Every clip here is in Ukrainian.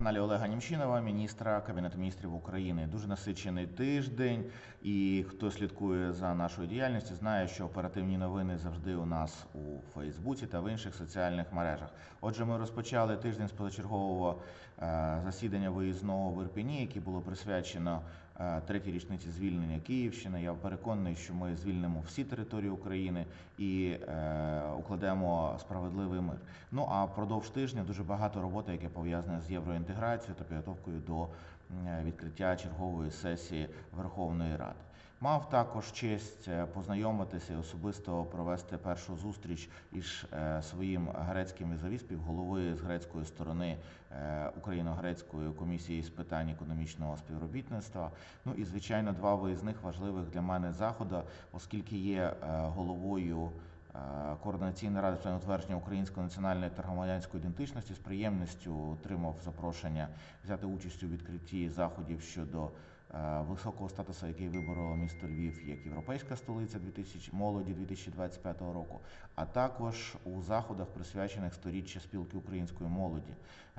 каналі Олега Німчинова, міністра Кабінету міністрів України. Дуже насичений тиждень, і хто слідкує за нашою діяльністю, знає, що оперативні новини завжди у нас у Фейсбуці та в інших соціальних мережах. Отже, ми розпочали тиждень з позачергового е, засідання виїзного в Ірпіні, яке було присвячено е, третій річниці звільнення Київщини. Я переконаний, що ми звільнимо всі території України і е, укладемо справедливий мир. Ну а впродовж тижня дуже багато роботи, яке пов'язане з євроінтеграцією та підготовкою до відкриття чергової сесії Верховної Ради. Мав також честь е, познайомитися і особисто провести першу зустріч із е, своїм грецьким візаві, співголови з грецької сторони е, Україно-грецької комісії з питань економічного співробітництва. Ну і звичайно, два виїзних важливих для мене заходи, оскільки є головою. Е, рада ради утвердження української національної та громадянської ідентичності з приємністю отримав запрошення взяти участь у відкритті заходів щодо високого статусу, який вибороло місто Львів як європейська столиця 2000, молоді 2025 року, а також у заходах, присвячених сторіччя спілки української молоді,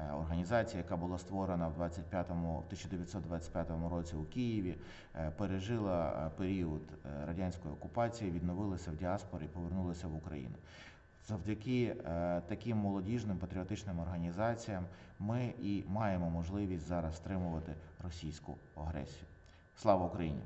Е, організація, яка була створена в 25-му, в 1925 році у Києві, е, пережила е, період е, радянської окупації, відновилася в діаспорі, повернулася в Україну. Завдяки е, таким молодіжним патріотичним організаціям ми і маємо можливість зараз стримувати російську агресію. Слава Україні!